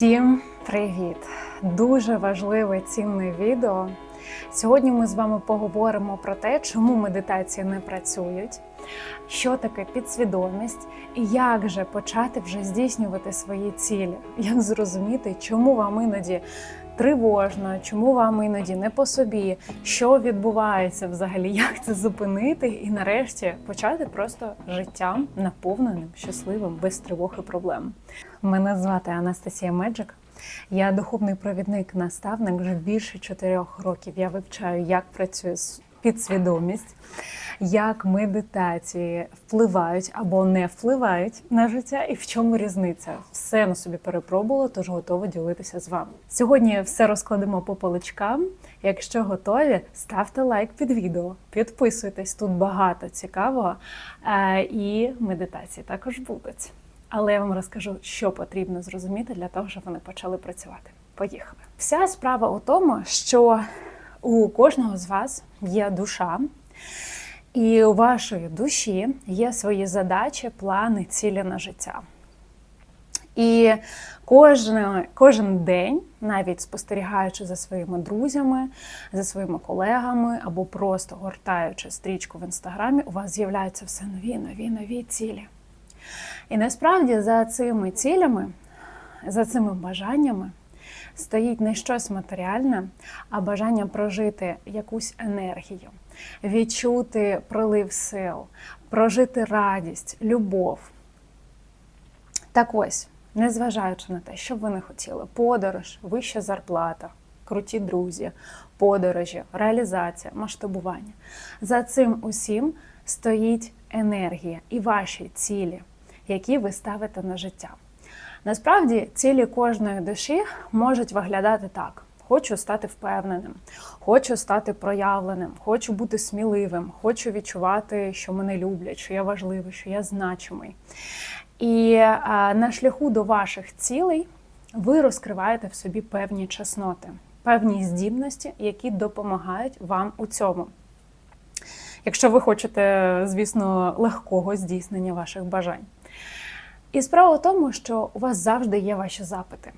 Всім привіт! Дуже важливе цінне відео. Сьогодні ми з вами поговоримо про те, чому медитації не працюють, що таке підсвідомість, і як же почати вже здійснювати свої цілі, як зрозуміти, чому вам іноді тривожно, чому вам іноді не по собі, що відбувається взагалі, як це зупинити, і нарешті почати просто життям наповненим, щасливим, без тривог і проблем. Мене звати Анастасія Меджик. Я духовний провідник, наставник вже більше чотирьох років. Я вивчаю, як працює підсвідомість, як медитації впливають або не впливають на життя, і в чому різниця. Все на собі перепробувала, тож готова ділитися з вами. Сьогодні все розкладемо по поличкам. Якщо готові, ставте лайк під відео, підписуйтесь, тут багато цікавого е, і медитації також будуть. Але я вам розкажу, що потрібно зрозуміти для того, щоб вони почали працювати. Поїхали. Вся справа у тому, що у кожного з вас є душа, і у вашої душі є свої задачі, плани, цілі на життя. І кожен, кожен день, навіть спостерігаючи за своїми друзями, за своїми колегами або просто гортаючи стрічку в інстаграмі, у вас з'являються все нові, нові, нові цілі. І насправді за цими цілями, за цими бажаннями стоїть не щось матеріальне, а бажання прожити якусь енергію, відчути прилив сил, прожити радість, любов. Так ось, незважаючи на те, що б ви не хотіли, подорож, вища зарплата, круті друзі, подорожі, реалізація, масштабування. За цим усім стоїть енергія і ваші цілі, які ви ставите на життя. Насправді, цілі кожної душі можуть виглядати так: хочу стати впевненим, хочу стати проявленим, хочу бути сміливим, хочу відчувати, що мене люблять, що я важливий, що я значимий. І а, на шляху до ваших цілей ви розкриваєте в собі певні чесноти, певні здібності, які допомагають вам у цьому. Якщо ви хочете, звісно, легкого здійснення ваших бажань. І справа в тому, що у вас завжди є ваші запити.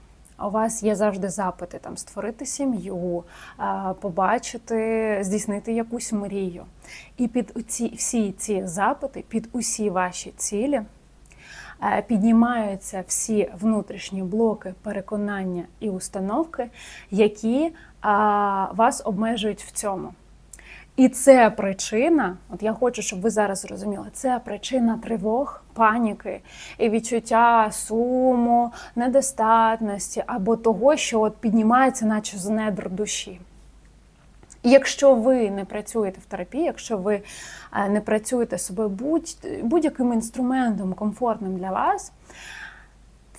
У вас є завжди запити там створити сім'ю, побачити, здійснити якусь мрію. І під ці, всі ці запити, під усі ваші цілі е, піднімаються всі внутрішні блоки, переконання і установки, які вас обмежують в цьому. І це причина, от я хочу, щоб ви зараз зрозуміли, це причина тривог, паніки і відчуття суму, недостатності або того, що от піднімається, наче з недр душі. І якщо ви не працюєте в терапії, якщо ви е, не працюєте будь, будь-яким інструментом комфортним для вас,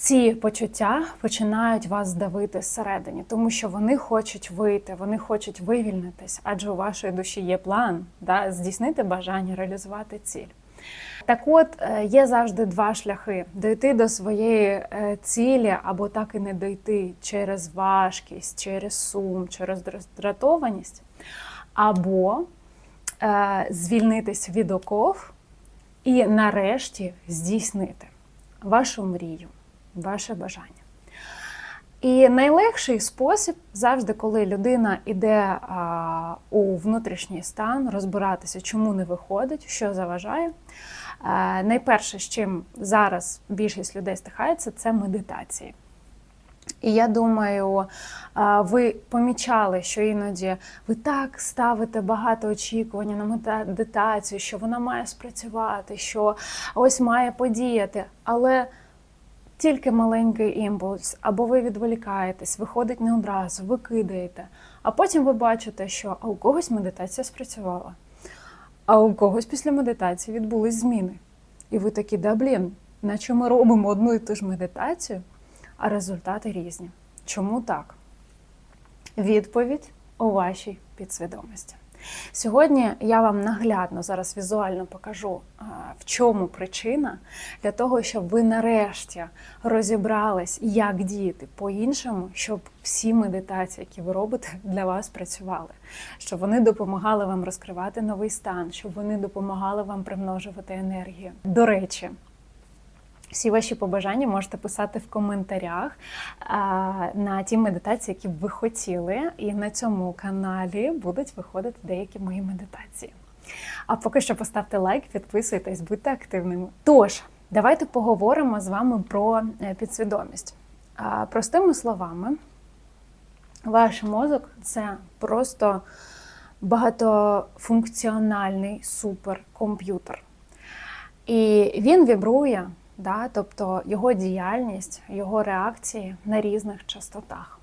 ці почуття починають вас давити зсередині, тому що вони хочуть вийти, вони хочуть вивільнитись, адже у вашої душі є план да, здійснити бажання, реалізувати ціль. Так от е, є завжди два шляхи: дойти до своєї е, цілі, або так і не дойти через важкість, через сум, через роздратованість, або е, звільнитись від оков і нарешті здійснити вашу мрію, ваше бажання. І найлегший спосіб завжди, коли людина йде а, у внутрішній стан, розбиратися, чому не виходить, що заважає. А, найперше, з чим зараз більшість людей стихається, це медитації. І я думаю, ви помічали, що іноді ви так ставите багато очікувань на медитацію, що вона має спрацювати, що ось має подіяти. Але тільки маленький імпульс, або ви відволікаєтесь, виходить не одразу, ви кидаєте. А потім ви бачите, що а у когось медитація спрацювала, а у когось після медитації відбулись зміни. І ви такі, да блін, наче ми робимо одну і ту ж медитацію, а результати різні. Чому так? Відповідь у вашій підсвідомості. Сьогодні я вам наглядно зараз візуально покажу, в чому причина для того, щоб ви нарешті розібрались, як діяти по-іншому, щоб всі медитації, які ви робите, для вас працювали, щоб вони допомагали вам розкривати новий стан, щоб вони допомагали вам примножувати енергію. До речі, Всі ваші побажання можете писати в коментарях на ті медитації, які б ви хотіли. І на цьому каналі будуть виходити деякі мої медитації. А поки що поставте лайк, підписуйтесь, будьте активними. Тож, давайте поговоримо з вами про е, підсвідомість. Простими словами, ваш мозок це просто багатофункціональний суперкомп'ютер. І він вібрує, да, тобто його діяльність, його реакції на різних частотах.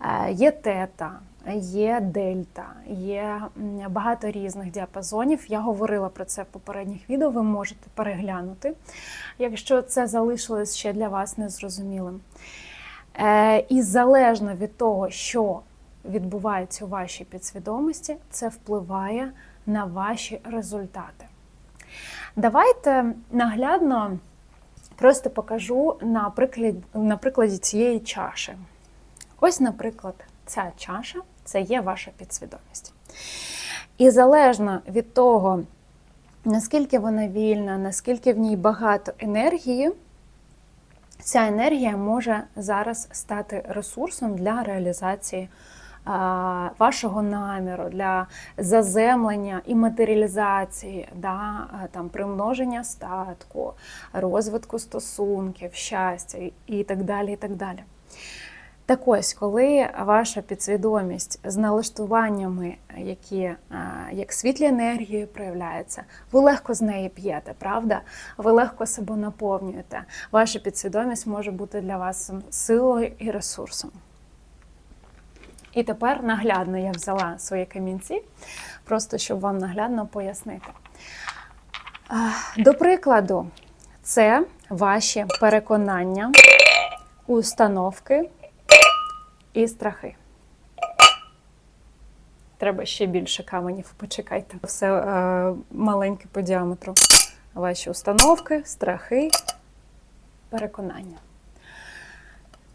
Е, Є тета, є дельта, є багато різних діапазонів. Я говорила про це в попередніх відео, ви можете переглянути, якщо це залишилось ще для вас незрозумілим. Е, І залежно від того, що відбувається у вашій підсвідомості, це впливає на ваші результати. Давайте наглядно просто покажу на прикладі, на прикладі цієї чаші. Ось, наприклад, ця чаша це є ваша підсвідомість. І залежно від того, наскільки вона вільна, наскільки в ній багато енергії, ця енергія може зараз стати ресурсом для реалізації вашого наміру, для заземлення і матеріалізації, да, там, примноження статку, розвитку стосунків, щастя і так далі. І так далі. Так ось, коли ваша підсвідомість з налаштуваннями, які як світлі енергії проявляються, ви легко з неї п'єте, правда? Ви легко себе наповнюєте. Ваша підсвідомість може бути для вас силою і ресурсом. І тепер наглядно я взяла свої камінці, просто щоб вам наглядно пояснити. До прикладу, це ваші переконання, установки і страхи. Треба ще більше каменів, почекайте. Все е, маленьке по діаметру. Ваші установки, страхи, переконання.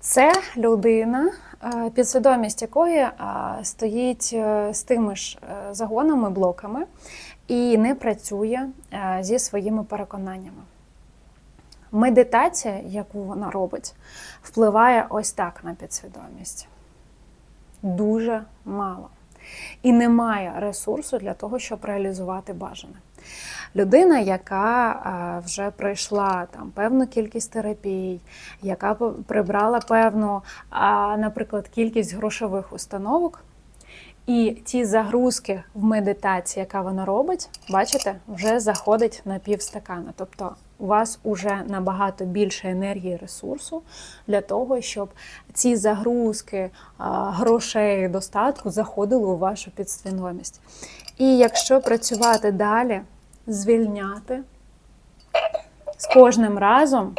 Це людина, е, підсвідомість якої е, стоїть е, з тими ж загонами, блоками і не працює зі своїми переконаннями. Медитація, яку вона робить, впливає ось так на підсвідомість. Дуже мало. І немає ресурсу для того, щоб реалізувати бажане. Людина, яка вже пройшла там певну кількість терапій, яка прибрала певну, наприклад, кількість грошових установок, і ті загрузки в медитації, яка вона робить, бачите, вже заходить на півстакана. Тобто у вас вже набагато більше енергії ресурсу для того, щоб ці загрузки а, грошей достатку заходили у вашу підсвідомість. І якщо працювати далі, звільняти з кожним разом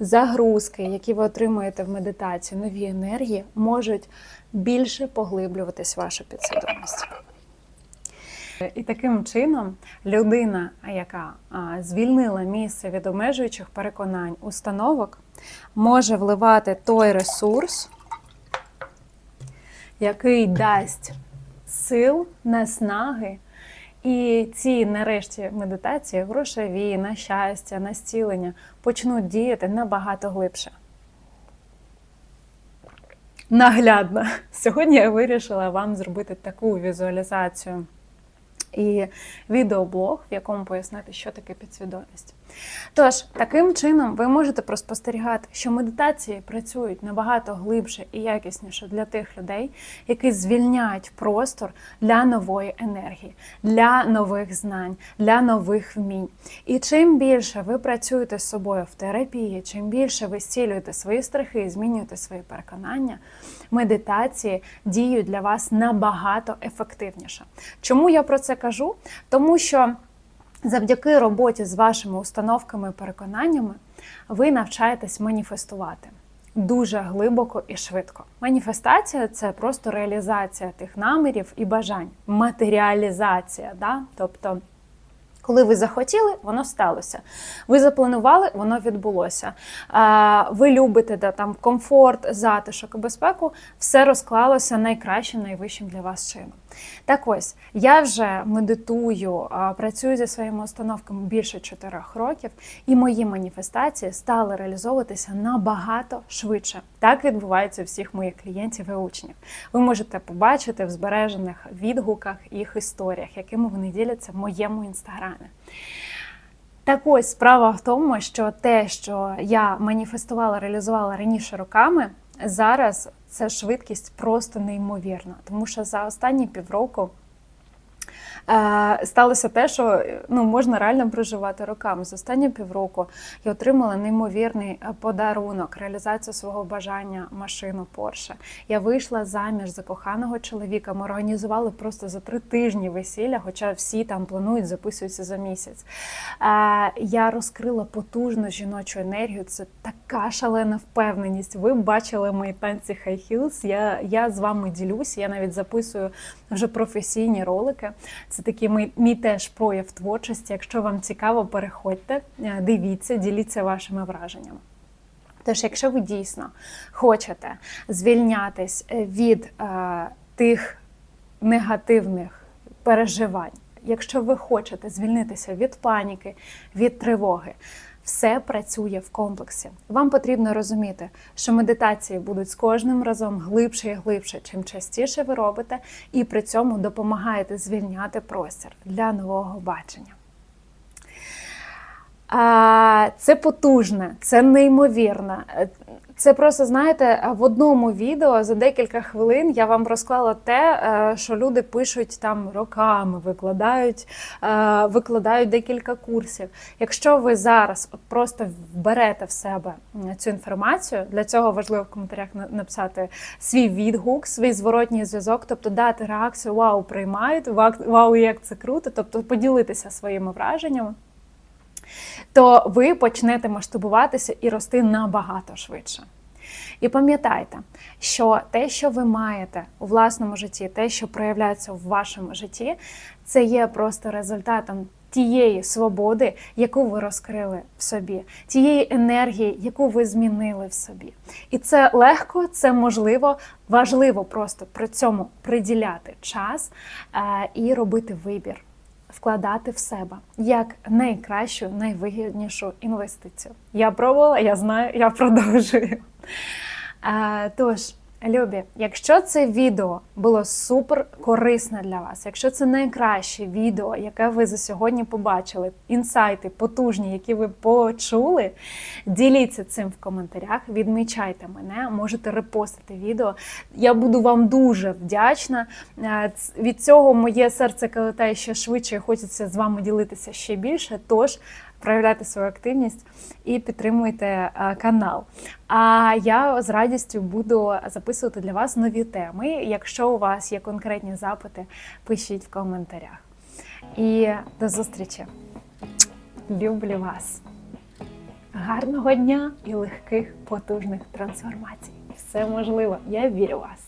загрузки, які ви отримуєте в медитації, нові енергії, можуть більше поглиблюватись в вашу підсвідомість. І таким чином людина, яка звільнила місце від обмежуючих переконань, установок, може вливати той ресурс, який дасть сил, наснаги. І ці нарешті медитації, грошові, на щастя, на зцілення почнуть діяти набагато глибше. Наглядно. Сьогодні я вирішила вам зробити таку візуалізацію і відеоблог, в якому пояснити, що таке підсвідомість. Тож, таким чином ви можете проспостерігати, що медитації працюють набагато глибше і якісніше для тих людей, які звільняють простор для нової енергії, для нових знань, для нових вмінь. І чим більше ви працюєте з собою в терапії, чим більше ви зцілюєте свої страхи, змінюєте свої переконання, медитації діють для вас набагато ефективніше. Чому я про це кажу? Тому що завдяки роботі з вашими установками і переконаннями ви навчаєтесь маніфестувати. Дуже глибоко і швидко. Маніфестація це просто реалізація тих намірів і бажань, матеріалізація. Да? Тобто, Коли ви захотіли, воно сталося. Ви запланували, воно відбулося. Ви любите да, там комфорт, затишок і безпеку, все розклалося найкращим, найвищим для вас чином. Так ось, я вже медитую, працюю зі своїми установками більше 4 років, і мої маніфестації стали реалізовуватися набагато швидше. Так відбувається у всіх моїх клієнтів і учнів. Ви можете побачити в збережених відгуках їх історіях, якими вони діляться в моєму інстаграмі. Так ось справа в тому, що те, що я маніфестувала, реалізувала раніше роками, зараз це швидкість просто неймовірна. Тому що за останні півроку сталося те, що ну, можна реально проживати роками. За останні півроку я отримала неймовірний е, подарунок, реалізацію свого бажання машину Porsche. Я вийшла заміж за коханого чоловіка. Ми організували просто за три тижні весілля, хоча всі там планують, записуються за місяць. Я розкрила потужну жіночу енергію. Це така шалена впевненість. Ви бачили мої танці High Heels. Я, я з вами ділюсь. Я навіть записую вже професійні ролики. Це такий мій, мій теж прояв творчості. Якщо вам цікаво, переходьте, е, дивіться, діліться вашими враженнями. Тож, якщо ви дійсно хочете звільнятись е, від е, тих негативних переживань, якщо ви хочете звільнитися від паніки, від тривоги, все працює в комплексі. Вам потрібно розуміти, що медитації будуть з кожним разом глибше і глибше, чим частіше ви робите, і при цьому допомагаєте звільняти простір для нового бачення. Це потужне, це неймовірне. Це просто знаєте, в одному відео за декілька хвилин я вам розклала те, е, що люди пишуть там роками, викладають, е, викладають декілька курсів. Якщо ви зараз просто вберете в себе цю інформацію, для цього важливо в коментарях написати свій відгук, свій зворотній зв'язок, тобто дати реакцію Вау, приймають, «Вау, вау, як це круто, тобто поділитися своїми враженнями то ви почнете масштабуватися і рости набагато швидше. І пам'ятайте, що те, що ви маєте у власному житті, те, що проявляється в вашому житті, це є просто результатом тієї свободи, яку ви розкрили в собі, тієї енергії, яку ви змінили в собі. І це легко, це можливо, важливо просто при цьому приділяти час е, і робити вибір вкладати в себе як найкращу, найвигіднішу інвестицію. Я пробувала, я знаю, я продовжую. Е, Тож, любі, якщо це відео було супер корисне для вас, якщо це найкраще відео, яке ви за сьогодні побачили, інсайти потужні, які ви почули, діліться цим в коментарях, відмічайте мене, можете репостити відео. Я буду вам дуже вдячна. Е, Від цього моє серце калитає ще швидше і хочеться з вами ділитися ще більше. Тож проявляйте свою активність і підтримуйте е, канал. А я з радістю буду записувати для вас нові теми. Якщо у вас є конкретні запити, пишіть в коментарях. І до зустрічі! Люблю вас! Гарного дня і легких потужних трансформацій! Все можливо! Я вірю в вас!